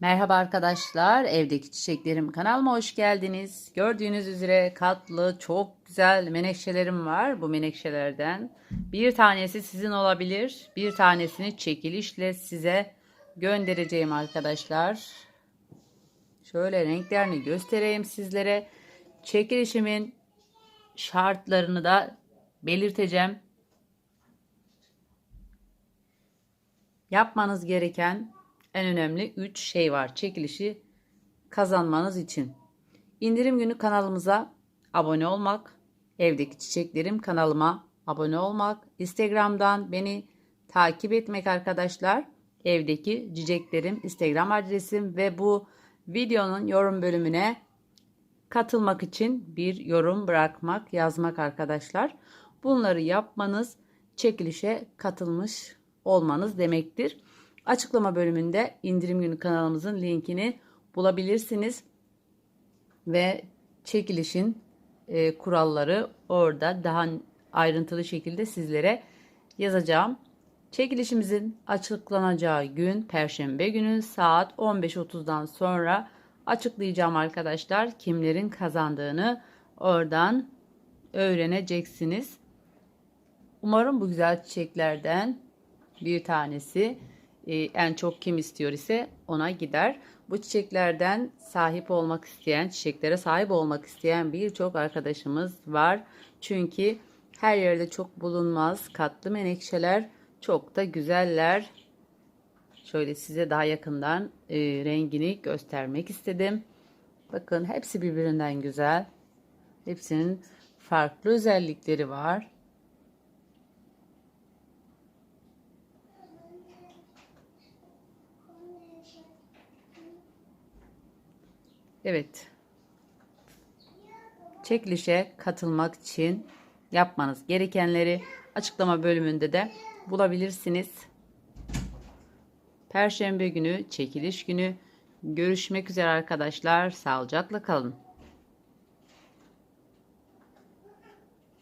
Merhaba arkadaşlar, evdeki çiçeklerim kanalıma hoş geldiniz. Gördüğünüz üzere katlı çok güzel menekşelerim var bu menekşelerden. Bir tanesi sizin olabilir, bir tanesini çekilişle size göndereceğim arkadaşlar. Şöyle renklerini göstereyim sizlere. Çekilişimin şartlarını da belirteceğim. Yapmanız gereken en önemli 3 şey var çekilişi kazanmanız için. İndirim günü kanalımıza abone olmak, evdeki çiçeklerim kanalıma abone olmak, Instagram'dan beni takip etmek arkadaşlar. Evdeki çiçeklerim Instagram adresim ve bu videonun yorum bölümüne katılmak için bir yorum bırakmak, yazmak arkadaşlar. Bunları yapmanız çekilişe katılmış olmanız demektir. Açıklama bölümünde indirim günü kanalımızın linkini bulabilirsiniz. Ve çekilişin e, kuralları orada daha ayrıntılı şekilde sizlere yazacağım. Çekilişimizin açıklanacağı gün Perşembe günü saat 15.30'dan sonra açıklayacağım arkadaşlar. Kimlerin kazandığını oradan öğreneceksiniz. Umarım bu güzel çiçeklerden bir tanesi e, en çok kim istiyor ise ona gider. Bu çiçeklerden sahip olmak isteyen, çiçeklere sahip olmak isteyen birçok arkadaşımız var. Çünkü her yerde çok bulunmaz katlı menekşeler çok da güzeller. Şöyle size daha yakından e, rengini göstermek istedim. Bakın hepsi birbirinden güzel. Hepsinin farklı özellikleri var. Evet. Çekilişe katılmak için yapmanız gerekenleri açıklama bölümünde de bulabilirsiniz. Perşembe günü çekiliş günü görüşmek üzere arkadaşlar. Sağlıcakla kalın.